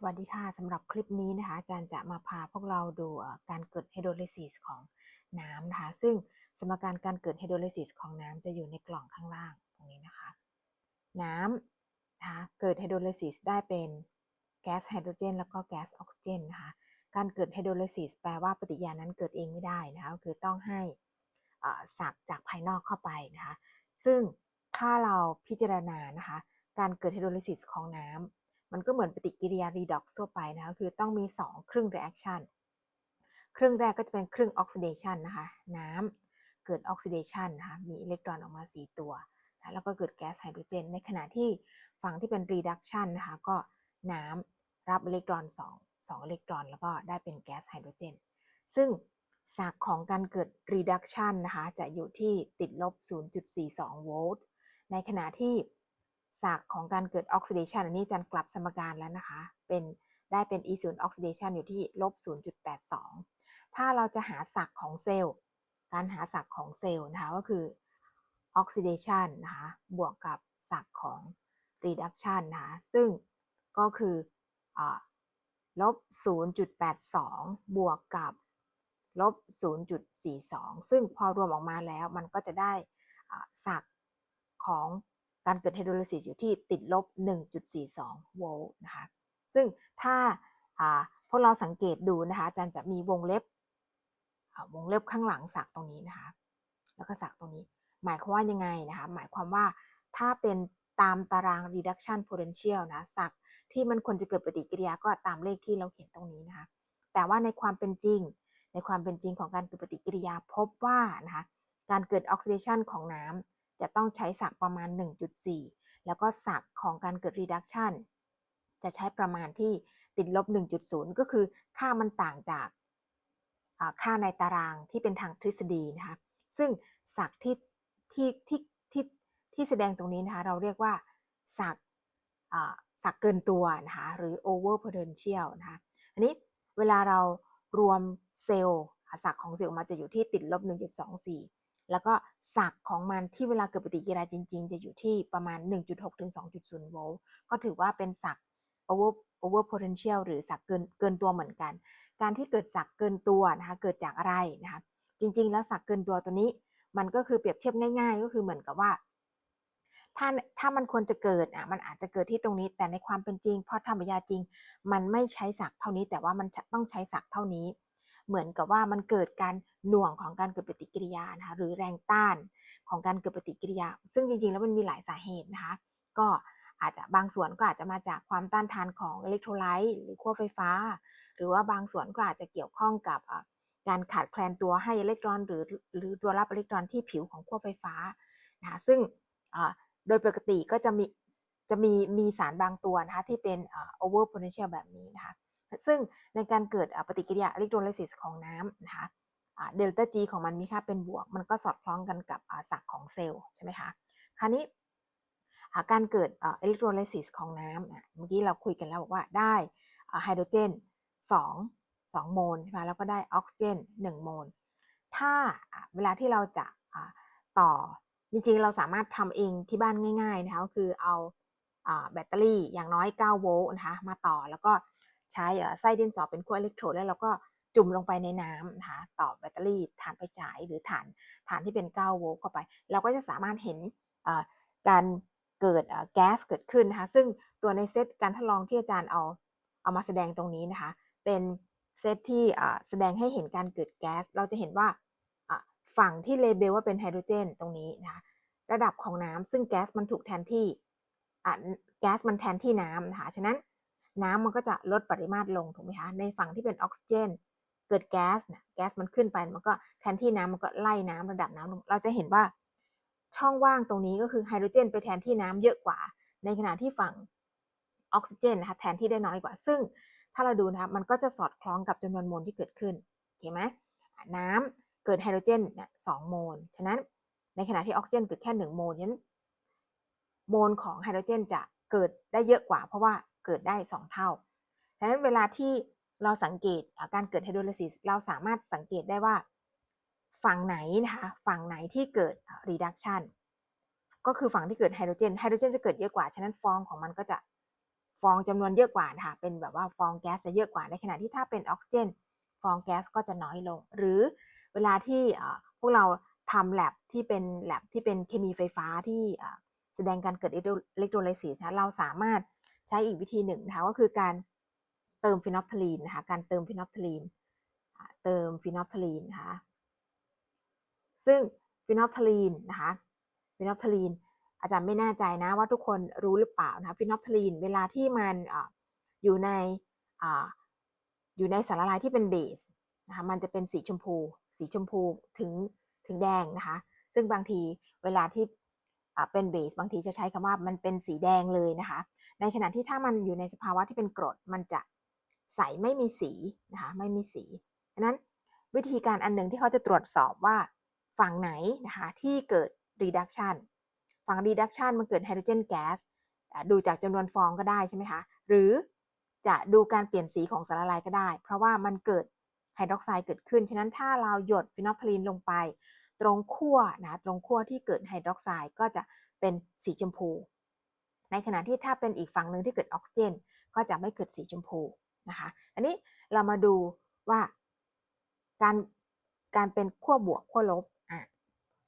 สวัสดีค่ะสำหรับคลิปนี้นะคะอาจารย์จะมาพาพวกเราดูการเกิดไฮโดรลิซิสของน้ำนะคะ ซึ่งสมการการเกิดไฮโดรลิซิสของน้ำจะอยู่ในกล่องข้างล่างตรงนี้นะคะ น้ำนะคะเกิดไฮโดรลิซิสได้เป็นแก๊สไฮโดรเจนแล้วก็แก๊สออกซิเจนนะคะการเกิดไฮโดรลิซิสแปลว่าปฏิกิริยานั้นเกิดเองไม่ได้นะคะก็คือต้องให้สักจากภายนอกเข้าไปนะคะ ซึ่งถ้าเราพิจารณานะคะการเกิดไฮโดรลิซิสของน้ำ มันก็เหมือนปฏิกิริยา redox ทั่วไปนะคะคือต้องมี 2 ครึ่ง reaction ครึ่งแรกก็จะเป็นครึ่ง oxidation นะคะ น้ำเกิด oxidation นะคะมีอิเล็กตรอนออกมา 4 ตัวนะแล้วก็เกิดแก๊สไฮโดรเจน ในขณะที่ฝั่งที่เป็น reduction นะคะก็น้ำรับอิเล็กตรอน 2 2อิเล็กตรอน แล้วก็ได้เป็นแก๊สไฮโดรเจน ซึ่งศักของการเกิด reduction นะคะ จะอยู่ที่ติดลบ 0.42 โวลต์ ในขณะที่ ศักของการเกิด oxidation อันนี้จันกลับสมการแล้วนะคะ เป็นได้เป็น E 0 oxidation อยู่ที่ลบ0.82 ถ้าเราจะหาศักของเซลล์ การหาศักของเซลล์นะคะก็คือ oxidation นนะคะบวกกับศักของ reduction นะคะซึ่งก็คือลบ 0.82 บวกกับลบ 0.42 ซึ่งพอรวมออกมาแล้วมันก็จะได้ศักของ การเกิดไฮโดรลิซิสอยู่ที่ติดลบ 1.42 โวลต์นะคะซึ่งถ้าาพวกเราสังเกตดูนะคะอาจารย์จะมีวงเล็บวงเล็บข้างหลังสักตรงนี้นะคะแล้วก็สักตรงนี้ หมายความว่ายังไงนะคะหมายความว่าถ้าเป็นตามตาราง reduction potential นะสักที่มันควรจะเกิดปฏิกิริยาก็ตามเลขที่เราเขียนตรงนี้นะคะแต่ว่าในความเป็นจริง ในความเป็นจริงของการเกิดปฏิกิริยาพบว่านะคะการเกิด oxidation ของน้ำ จะต้องใช้ศักประมาณ 1.4 แล้วก็ศักของการเกิด reduction จะใช้ประมาณที่ติดลบ 1.0 ก็คือค่ามันต่างจากค่าในตารางที่เป็นทางทฤษฎีนะคะ ซึ่งศักที่ที่ที่ที่ที่แสดงตรงนี้นะคะ เราเรียกว่าศักศักเกินตัวนะคะ หรือ over potential นะคะ อันนี้เวลาเรารวมเซลล์ศักของเซลล์มาจะอยู่ที่ติดลบ 1.24 แล้วก็ศักของมันที่เวลาเกิดปฏิกิริยาจริง ๆ จะอยู่ที่ประมาณ 1.6 ถึง 2.0 โวลต์ก็ถือว่าเป็นศัก over over potential หรือศักเกินเกินตัวเหมือนกัน การที่เกิดศักเกินตัวนะคะเกิดจากอะไรนะคะจริง ๆ แล้วศักเกินตัวตัวนี้ มันก็คือเปรียบเทียบง่าย ๆ ก็คือเหมือนกับว่า ถ้าถ้ามันควรจะเกิดอะมันอาจจะเกิดที่ตรงนี้ แต่ในความเป็นจริงเพราะธรรมยาจริง มันไม่ใช้ศักเท่านี้แต่ว่ามันต้องใช้ศักเท่านี้ เหมือนกับว่ามันเกิดการหน่วงของการเกิดปฏิกิริยานะคะหรือแรงต้านของการเกิดปฏิกิริยา ซึ่งจริงๆ แล้วมันมีหลายสาเหตุนะคะก็อาจจะบางส่วนก็อาจจะมาจากความต้านทานของอิเล็กโทรไลต์หรือขั้วไฟฟ้า หรือว่าบางส่วนก็อาจจะเกี่ยวข้องกับการขาดแคลนตัวให้อิเล็กตรอน หรือหรือตัวรับอิเล็กตรอนที่ผิวของขั้วไฟฟ้านะะซึ่งโดยปกติก็จะมีจะมีมีสารบางตัวนะคะที่เป็นอ่า over potential แบบนี้นะคะ ซึ่งในการเกิดปฏิกิริยาอิเล็กโทรไลซิสของน้ำนะคะเดลต้า G ของมันมีค่าเป็นบวก มันก็สอดคล้องกันกับศักของเซลล์ใช่ไหมคะคราวนี้าการเกิดอิเล็กโทรไลซิสของน้ำเมื่อกี้เราคุยกันแล้วบอกว่าได้ไฮโดรเจน2 2 โมลใช่ไหมแล้วก็ได้ออกซิเจน 1 โมล ถ้าเวลาที่เราจะต่อจริงๆ เราสามารถทำเองที่บ้านง่าย ๆ นะคะก็คือเอาแบตเตอรี่อย่างน้อย 9 โวลต์นะคะมาต่อแล้วก็ ใช้ไส้ดินสอเป็นขั้วอิเล็กโทรดแล้วเราก็จุ่มลงไปในน้ำนะคะต่อแบตเตอรี่ฐานไฟฉายหรือฐานฐานที่เป็น 9 โวลต์เข้าไป เราก็จะสามารถเห็นการเกิดแก๊สเกิดขึ้นนะคะซึ่งตัวในเซตการทดลองที่อาจารย์เอาเอามาแสดงตรงนี้นะคะ เป็นเซตที่แสดงให้เห็นการเกิดแก๊ส เราจะเห็นว่าฝั่งที่เลเบลว่าเป็นไฮโดรเจนตรงนี้นะคะระดับของน้ำซึ่งแก๊สมันถูกแทนที่แก๊สมันแทนที่น้ำนะคะฉะนั้น น้ำมันก็จะลดปริมาตรลงถูกไหมคะในฝั่งที่เป็นออกซิเจน เกิดแก๊สนะแก๊สมันขึ้นไปมันก็แทนที่น้ำมันก็ไล่น้ำระดับน้ำลงเราจะเห็นว่าช่องว่างตรงนี้ก็คือไฮโดรเจน ไปแทนที่น้ำเยอะกว่า ในขณะที่ฝั่งออกซิเจนนะคะแทนที่ได้น้อยกว่า ซึ่งถ้าเราดูนะคะมันก็จะสอดคล้องกับจำนวนโมลที่เกิดขึ้นโอเคไหมน้ำเกิดไฮโดรเจนเนี่ยสองโมลฉะนั้นในขณะที่ออกซิเจนเกิดแค่หนึ่งโมลฉะนั้นโมลของไฮโดรเจนจะเกิดได้เยอะกว่า เพราะว่า เกิดได้ 2 เท่าฉะนั้นเวลาที่เราสังเกตการเกิดไฮโดรลิซิสเราสามารถสังเกตได้ว่า ฝั่งไหนนะคะฝั่งไหนที่เกิด reduction ก็คือฝั่งที่เกิดไฮโดรเจนไฮโดรเจนจะเกิดเยอะกว่า ฉะนั้นฟอร์มของมันก็จะฟองจำนวนเยอะกว่านะคะเป็นแบบว่าฟองแก๊สจะเยอะกว่าในขณะที่ถ้าเป็นออกซิเจนฟองแก๊สก็จะน้อยลง หรือเวลาที่พวกเราทำแลบที่เป็นแลบที่เป็นเคมีไฟฟ้าที่แสดงการเกิดอิเล็กโทรไลซิสนะเราสามารถ ใช้อีกวิธีหนึ่งนะคะก็คือการเติมฟินอลทลีนนะคะการเติมฟินอลทลีนเติมฟินอลทลีนนะคะซึ่งฟินอลทลีนนะคะฟินอลทลีนอาจารย์ไม่แน่ใจนะว่าทุกคนรู้หรือเปล่านะคะฟินอลทลีนเวลาที่มันออยู่ในออยู่ในสารละลายที่เป็นเบสนะคะมันจะเป็นสีชมพู สีชมพูถึงถึงแดงนะคะ ซึ่งบางทีเวลาที่เป็นเบสบางทีจะใช้คำว่ามันเป็นสีแดงเลยนะคะ ในขณะที่ถ้ามันอยู่ในสภาวะที่เป็นกรดมันจะใสไม่มีสีนะคะไม่มีสีดังนั้นวิธีการอันหนึ่งที่เขาจะตรวจสอบว่าฝั่งไหนนะคะที่เกิด reduction ฝั่ง reduction มันเกิดไฮโดรเจนแก๊สดูจากจำนวนฟองก็ได้ใช่ไหมคะหรือจะดูการเปลี่ยนสีของสารละลายก็ได้ เพราะว่ามันเกิดไฮดรอกไซด์เกิดขึ้น ฉะนั้นถ้าเราหยดฟินอลฟลีนลงไป ตรงขั้วนะตรงขั้วที่เกิดไฮดรอกไซด์ก็จะเป็นสีชมพู ในขณะที่ถ้าเป็นอีกฝั่งหนึ่งที่เกิดออกซิเจน ก็จะไม่เกิดสีชมพูนะคะ อันนี้เรามาดูว่าการการเป็นขั้วบวกขั้วลบอะ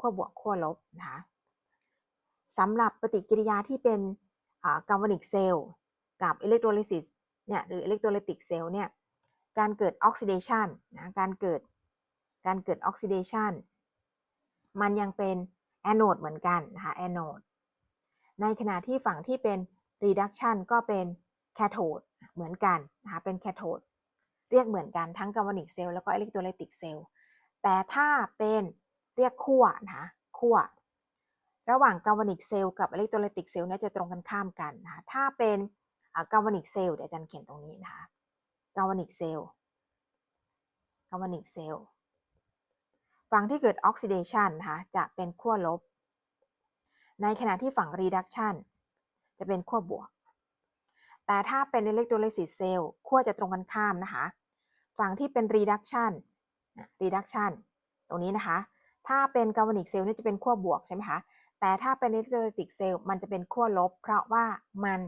ขั้วบวกขั้วลบนะคะสำหรับปฏิกิริยาที่เป็นกาลวานิกเซลล์กับอิเล็กโทรลิซิสเนี่ยหรืออิเล็กโทรลิติกเซลล์เนี่ยการเกิดออกซิเดชันนะการเกิดการเกิดออกซิเดชันมันยังเป็นแอนโอดเหมือนกันนะคะแอนโอด ในขณะที่ฝั่งที่เป็น reduction ก็เป็นแคโทดเหมือนกันนะคะเป็นแคโทดเรียกเหมือนกันทั้งกาลวานิกเซลล์แล้วก็อิเล็กโทรลิติกเซลล์แต่ถ้าเป็นเรียกขั้วนะคะขั้วระหว่างกาลวานิกเซลล์กับอิเล็กโทรลิติกเซลล์เนี่ยจะตรงกันข้ามกันนะคะถ้าเป็นกาลวานิกเซลล์เดี๋ยวอาจารย์เขียนตรงนี้นะคะกาลวานิกเซลล์กาลวานิกเซลล์ฝั่งที่เกิดออกซิเดชันนะคะจะเป็นขั้วลบ ในขณะที่ฝั่ง reduction จะเป็นขั้วบวก แต่ถ้าเป็นอิเล็กโทรไลซิสเซลล์ขั้วจะตรงกันข้ามนะคะ ฝั่งที่เป็น reduction reduction ตรงนี้นะคะ ถ้าเป็นกาลวานิกเซลล์นี่จะเป็นขั้วบวกใช่ไหมคะ แต่ถ้าเป็นอิเล็กโทรไลติกเซลล์มันจะเป็นขั้วลบ เพราะว่ามัน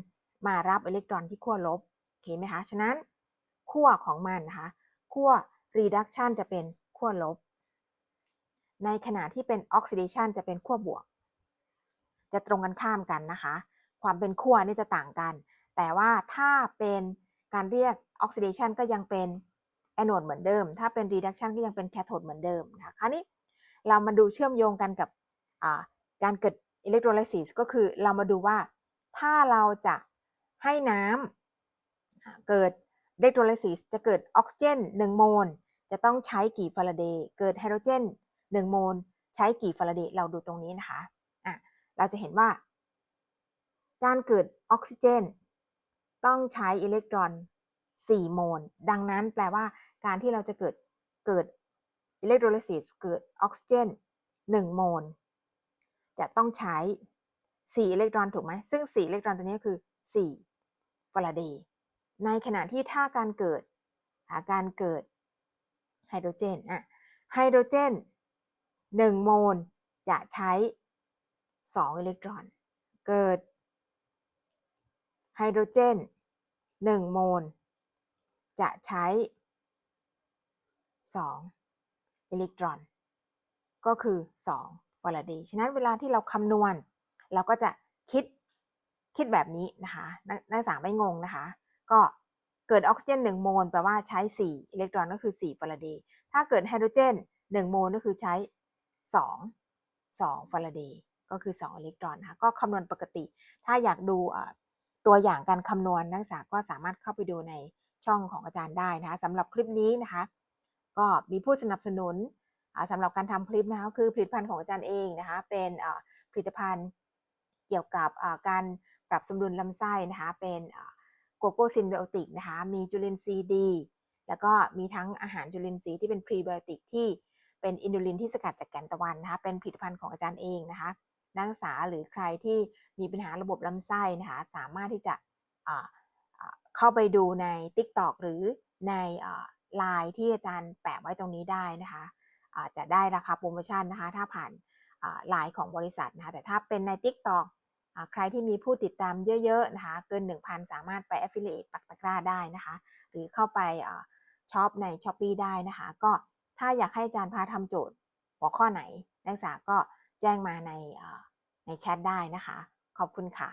มารับอิเล็กตรอนที่ขั้วลบโอเคไหมคะ ฉะนั้นขั้วของมันนะคะขั้ว reduction จะเป็นขั้วลบ ในขณะที่เป็น oxidation จะเป็นขั้วบวก จะตรงกันข้ามกันนะคะ ความเป็นขั้วนี่จะต่างกัน แต่ว่าถ้าเป็นการเรียก oxidation ก็ยังเป็น anode เหมือนเดิม ถ้าเป็น reduction ก็ยังเป็น cathode เหมือนเดิมนะคะคราวนี้เรามาดูเชื่อมโยงกันกับการเกิด electrolysis ก็คือเรามาดูว่าถ้าเราจะให้น้ำเกิดอิเดโทรไลซิสจะเกิดออกซิเจน1โมลจะต้องใช้กี่ฟาราเดย์เกิดไฮโดรเจน1โมลใช้กี่ฟาราเดย์เราดูตรงนี้นะคะ เราจะเห็นว่า การเกิดออกซิเจน ต้องใช้อิเล็กตรอน 4 โมล ดังนั้นแปลว่า การที่เราจะเกิดเกิดอิเล็กโทรไลซิสเกิดออกซิเจน 1 โมล จะต้องใช้ 4 อิเล็กตรอนถูกไหม ซึ่ง 4 อิเล็กตรอนตัวนี้คือ 4 ฟาราเดย์ ในขณะที่ถ้าการเกิดการเกิดไฮโดรเจนอะไฮโดรเจน 1 โมล จะใช้ 2 อิเล็กตรอน เกิดไฮโดรเจน 1 โมล จะใช้ 2 อิเล็กตรอน ก็คือ2ฟาราเดย์ฉะนั้นเวลาที่เราคำนวณ เราก็จะคิดคิดแบบนี้นะคะนักศึกษาไม่งงนะคะ ก็เกิดออกซิเจน 1 โมลแปลว่าใช้ 4 อิเล็กตรอนก็คือ4ฟาราเดย์ถ้าเกิดไฮโดรเจน 1 โมลก็คือใช้ 2 2ฟาราเดย์ ก็คือ 2 อิเล็กตรอนนะคะก็คำนวณปกติ ถ้าอยากดูตัวอย่างการคำนวณนักศึกษาก็สามารถเข้าไปดูในช่องของอาจารย์ได้นะคะสำหรับคลิปนี้นะคะ ก็มีผู้สนับสนุนสำหรับการทำคลิปนะคะคือผลิตภัณฑ์ของอาจารย์เองนะคะเป็นผลิตภัณฑ์เกี่ยวกับการปรับสมดุลลำไส้นะคะเป็นโกโก้ซินไบโอติกนะคะมีจุลินทรีย์ดี แล้วก็มีทั้งอาหารจุลินทรีย์ที่เป็นพรีไบโอติกที่เป็นอินดูลินที่สกัดจากแกนตะวันนะคะเป็นผลิตภัณฑ์ของอาจารย์เองนะคะ นักศึกษาหรือใครที่มีปัญหาระบบลำไส้นะคะสามารถที่จะเข้าไปดูใน TikTok หรือในไลน์ที่อาจารย์แปะไว้ตรงนี้ได้นะคะะจะได้ราคาโปรโมชั่นนะคะถ้าผ่านไลน์ของบริษัทนะคะแต่ถ้าเป็นใน TikTok ใครที่มีผู้ติดตามเยอะๆนะคะเกิน 1,000 สามารถไป Affiliate ปักตะกร้าได้นะคะหรือเข้าไปช็อปใน s h อ p e e ได้นะคะก็ถ้าอยากให้อาจารย์พาทำโจทย์หัวข้อไหน นักศึกษาก็ แจ้งมาในในแชทได้นะคะ ขอบคุณค่ะ